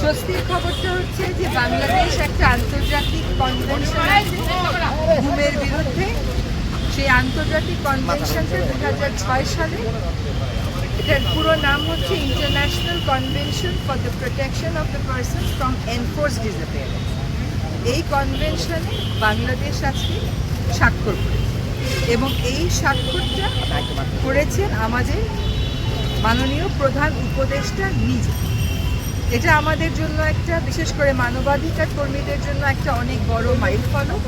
স্বস্তির খবরটা হচ্ছে যে বাংলাদেশ একটা আন্তর্জাতিক কনভেনশন ঘুমের বিরুদ্ধে। সেই আন্তর্জাতিক কনভেনশনটা দু ছয় সালে। এটার পুরো নাম হচ্ছে international convention for the protection of the person from enforce disappearance এই কনভেনশনে বাংলাদেশ আজকে স্বাক্ষর করেছে এবং এই স্বাক্ষরটা করেছেন আমাদের মাননীয় প্রধান উপদেষ্টা নিজে। এটা আমাদের জন্য একটা, বিশেষ করে মানবাধিকার কর্মীদের জন্য একটা অনেক বড় মাইল ফলক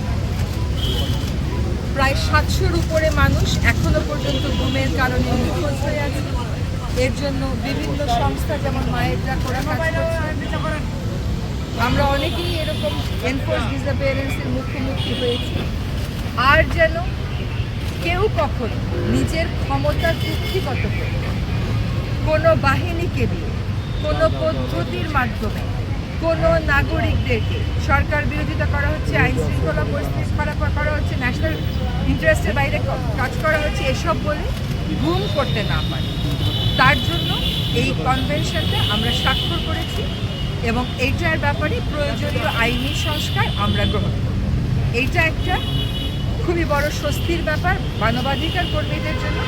প্রায় সাতশোর উপরে মানুষ এখনও পর্যন্ত ঘুমের কারণে নিখোঁজ হয়ে আছে। এর জন্য বিভিন্ন সংস্থা যেমন মায়েররা করা আমরা অনেকেই এরকম এনফোর্স ডিসঅ্যাপিয়ারেন্সের মুখোমুখি হয়েছি। আর যেন কেউ কখনো নিজের ক্ষমতা কুক্ষিগত করে কোনো বাহিনীকে দিয়ে কোনো পদ্ধতির মাধ্যমে, কোনো নাগরিকদেরকে সরকার বিরোধিতা করা হচ্ছে, আইন শৃঙ্খলা পরিস্থিতি খারাপ করা হচ্ছে ন্যাশনাল ইন্টারেস্টের বাইরে কাজ করা হচ্ছে, এসব বলে গুম করতে না পারে। তার জন্য এই কনভেনশনটা আমরা স্বাক্ষর করেছি এবং এইটার ব্যাপারে প্রয়োজনীয় আইনি সংস্কার আমরা গ্রহণ করব। এইটা একটা খুবই বড় স্বস্তির ব্যাপার, মানবাধিকার কর্মীদের জন্য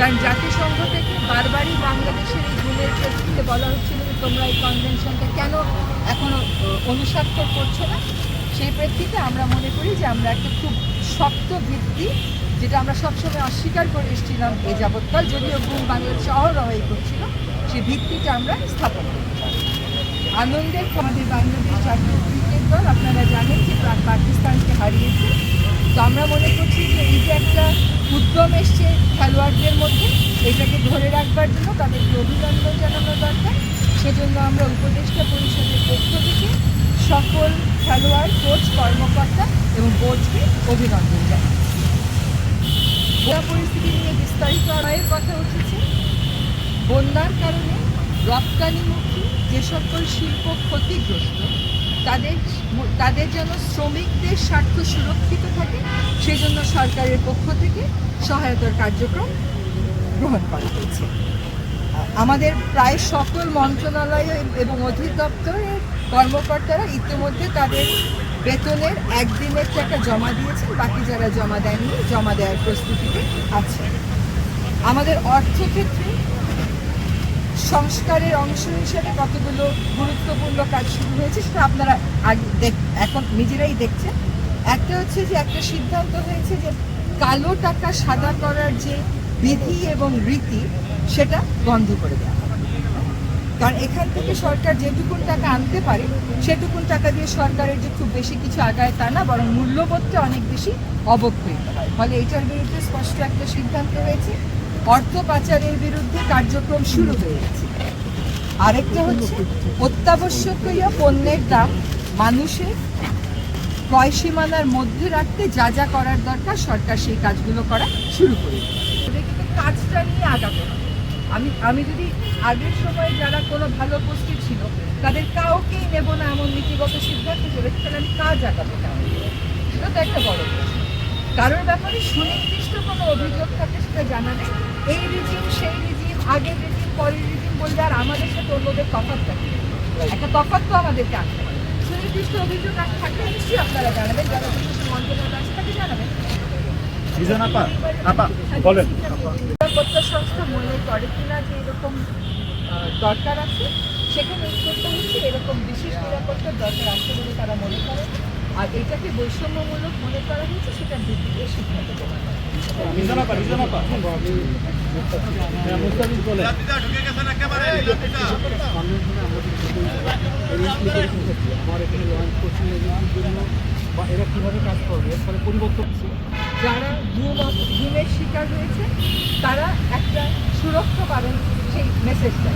কারণ জাতিসংঘ থেকে বারবারই বাংলাদেশের এই গুণের প্রেক্ষিতে বলা হচ্ছিল যে তোমরা এই কনভেনশনটা কেন এখনও আহ, অনুস্বাক্ষর করছ না সেই প্রেক্ষিতে আমরা মনে করি যে আমরা একটা খুব শক্ত ভিত্তি যেটা আমরা সবসময় অস্বীকার করে এসেছিলাম এ যাবৎকাল যদিও গুণ বাংলাদেশ অহরহই করছিল সেই ভিত্তিটা আমরা স্থাপন করতে। আনন্দের আমাদের বাংলাদেশ জাতীয় ক্রিকেট দল আপনারা জানেন যে আমরা মনে করছি যে এই যে একটা উদ্যম এসছে খেলোয়াড়দের মধ্যে, এটাকে ধরে রাখবার জন্য তাদেরকে অভিনন্দন জানানো দরকার। সেজন্য আমরা উপদেষ্টা পরিষদের পক্ষ থেকে সকল খেলোয়াড়, কোচ, কর্মকর্তা এবং বোর্ডকে অভিনন্দন জানাই। পরিস্থিতি নিয়ে বিস্তারিত আয়ের কথা উঠেছে। বন্যার কারণে রপ্তানিমুখী যে সকল শিল্প ক্ষতিগ্রস্ত তাদের তাদের যেন শ্রমিকদের স্বার্থ সুরক্ষিত থাকে, সেজন্য সরকারের পক্ষ থেকে সহায়তার কার্যক্রম গ্রহণ করা হয়েছে। আমাদের প্রায় সকল মন্ত্রণালয় এবং অধিদপ্তরের কর্মকর্তারা ইতিমধ্যে তাদের বেতনের একদিনের টাকা জমা দিয়েছেন, বাকি যারা জমা দেননি, জমা দেওয়ার প্রস্তুতিতে আছে আমাদের অর্থক্ষেত্রে সংস্কারের অংশ হিসেবে কতগুলো গুরুত্বপূর্ণ কাজ শুরু হয়েছে সেটা আপনারা আগে এখন নিজেরাই দেখছেন। একটা হচ্ছে যে একটা সিদ্ধান্ত হয়েছে যে কালো টাকা সাদা করার যে বিধি এবং রীতি, সেটা বন্ধ করে দেওয়া কারণ এখান থেকে সরকার যেটুকুন টাকা আনতে পারে, সেটুকুন টাকা দিয়ে সরকারের যে খুব বেশি কিছু আগায় তা না, বরং মূল্যবোধটা অনেক বেশি অবক্ষয়িত হয়। ফলে এটার বিরুদ্ধে স্পষ্ট একটা সিদ্ধান্ত হয়েছে। অর্থ পাচারের বিরুদ্ধে কার্যক্রম শুরু হয়ে গেছে আরেকটা হচ্ছে, অত্যাবশ্যকীয় পণ্যের দাম মানুষের ক্রয় সীমানার মধ্যে রাখতে যা যা করার দরকার, সরকার সেই কাজগুলো করা শুরু করে দিয়েছে। কিন্তু কাজটা নিয়ে আগাবে। আমি আমি যদি আগের সময় যারা কোনো ভালো পোস্টে ছিল, তাদের কাউকেই নেব না এমন নীতিগত সিদ্ধান্ত চলেছে তাহলে আমি কাজ আগাবো কেন সেটা তো একটা বড় কারোর ব্যাপারে সুনির্দিষ্ট কোনো অভিযোগ থাকে সেটা জানাবে এই রিজিম সেই রিজিম আগের রিজিম পরের রিজিম বললে আর আমাদের সাথে অন্যদের তফাৎ থাকে। একটা তফাৎ তো আমাদেরকে আনতে হবে। সুনির্দিষ্ট অভিযোগ থাকলে নিশ্চয়ই আপনারা জানাবেন যারা বিশেষ মন্ত্রণালয় আছে তাকে জানাবেন। বিজন আপা আপা বলেন। নিরাপত্তা সংস্থা মনে করে কিনা যে এরকম আহ, দরকার আছে সেখানে উত্তরটা হচ্ছে এরকম বিশেষ নিরাপত্তার দরকার আছে বলে তারা মনে করে। আর এটাকে বৈষম্যমূলক মনে করা হয়েছে সেটার ভিত্তিতে সিদ্ধান্ত দেওয়া আমার এখানে জন্য বা এরা কীভাবে কাজ করবে এর ফলে পরিবর্তন যারা ঘুম ঘুমের শিকার হয়েছে তারা একটা সুরক্ষা পাবেন সেই মেসেজটা